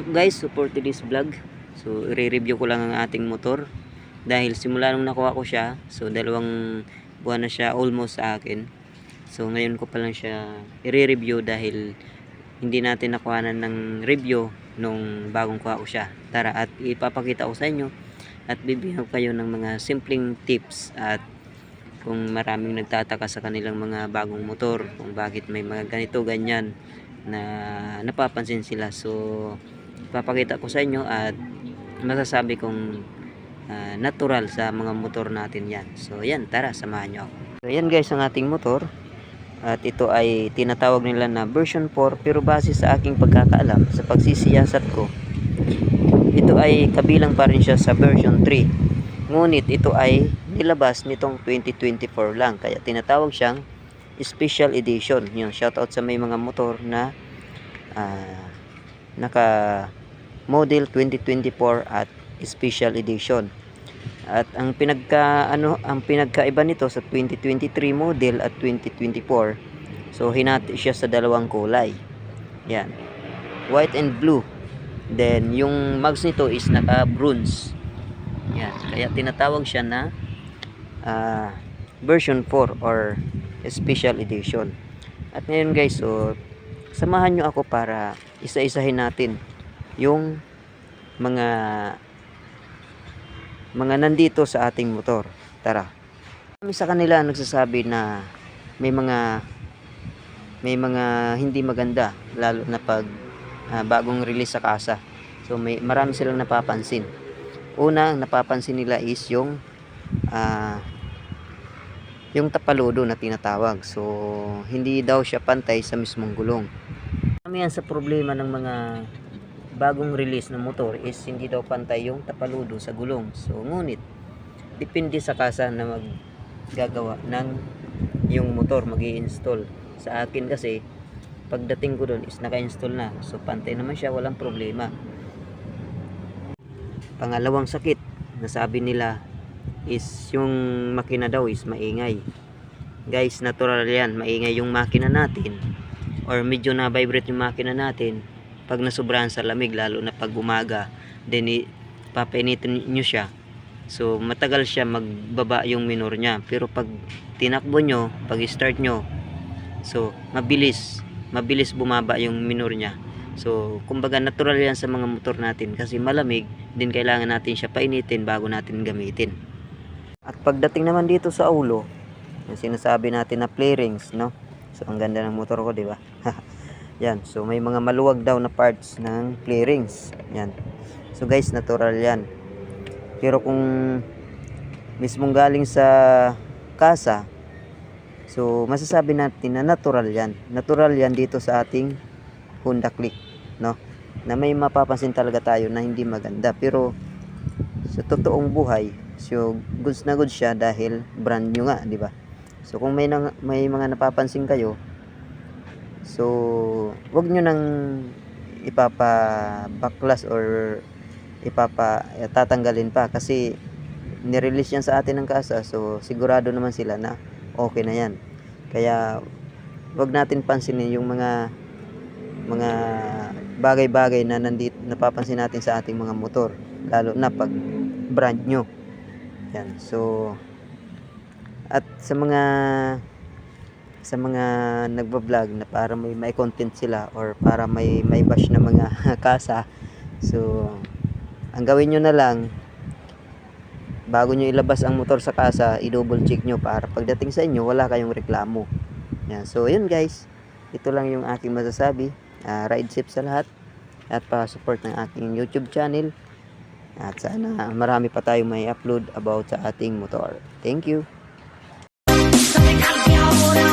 up guys? So for today's vlog, so i-review ko lang ang ating motor. Dahil simula nung nakuha ko siya, so dalawang buwan na siya almost sa akin. So ngayon ko pa lang siya i-review dahil hindi natin nakuhanan ng review nung bagong kuha ko siya. Tara at ipapakita ko sa inyo at bibigyan ko kayo ng mga simpleng tips at kung maraming nagtataka sa kanilang mga bagong motor kung bakit may mga ganito ganyan na napapansin sila so papakita ko sa inyo at masasabi kong ah, natural sa mga motor natin yan. So yan tara samahan nyo ako. So yan guys ang ating motor. At ito ay tinatawag nila na version 4 pero base sa aking pagkakaalam sa pagsisiyasat ko ito ay kabilang pa rin siya sa version 3 ngunit ito ay nilabas nitong 2024 lang. Kaya tinatawag siyang special edition. Yun shoutout sa may mga motor na ah, naka model 2024 at special edition. At ang pinagka ano ang pinagkaiba nito sa 2023 model at 2024 so hinati siya sa dalawang kulay. Yan. White and blue. Then yung mags nito is naka bronze yan. Kaya tinatawag siya na ah, version 4 or special edition. At ngayon guys so samahan nyo ako para isa-isahin natin yung mga mga nandito sa ating motor. Tara. Kami sa kanila nagsasabi na may mga may mga hindi maganda lalo na pag ah, bagong release sa kasa. So may marami silang napapansin. Una, napapansin nila is yung ah, yung tapaludo na tinatawag. So hindi daw siya pantay sa mismong gulong. Kami yan sa problema ng mga bagong release ng motor is hindi daw pantay yung tapaludo sa gulong. So, ngunit, depende sa kasa na maggagawa ng yung motor mag install Sa akin kasi, pagdating ko doon is naka-install na. So, pantay naman siya, walang problema. Pangalawang sakit, nasabi nila is yung makina daw is maingay. Guys, natural yan. Maingay yung makina natin or medyo na-vibrate yung makina natin pag nasubrahan sa lamig lalo na pag umaga then papainitin nyo siya. So matagal siya magbaba yung minor niya. Pero pag tinakbo nyo pag start nyo so mabilis mabilis bumaba yung minor niya. So kumbaga natural yan sa mga motor natin. Kasi malamig din kailangan natin siya painitin bago natin gamitin. At pagdating naman dito sa ulo yung sinasabi natin na play rings no so ang ganda ng motor ko di ba Yan. So may mga maluwag daw na parts ng play rings. Yan. So guys, natural yan. Pero kung mismong galing sa kasa, so masasabi natin na natural yan. Natural yan dito sa ating Honda Click, no? Na may mapapansin talaga tayo na hindi maganda. Pero sa totoong buhay, so goods na goods siya dahil brand new nga, di ba? So kung may nang, may mga napapansin kayo, So, wag nyo nang ipapa-backlash or ipapa tatanggalin pa kasi nirelease yan sa atin ng kasa so sigurado naman sila na okay na yan. Kaya wag natin pansinin yung mga mga bagay-bagay na nandito napapansin natin sa ating mga motor lalo na pag brand new. Yan. So at sa mga sa mga nagba-vlog na para may may content sila or para may may bash na mga kasa. So, ang gawin nyo na lang bago nyo ilabas ang motor sa kasa, i-double check nyo para pagdating sa inyo, wala kayong reklamo. Yan. So, yun guys. Ito lang yung aking masasabi. Ah, ride safe sa lahat at pa-support ng aking YouTube channel. At sana marami pa tayong may upload about sa ating motor. Thank you. enamorado.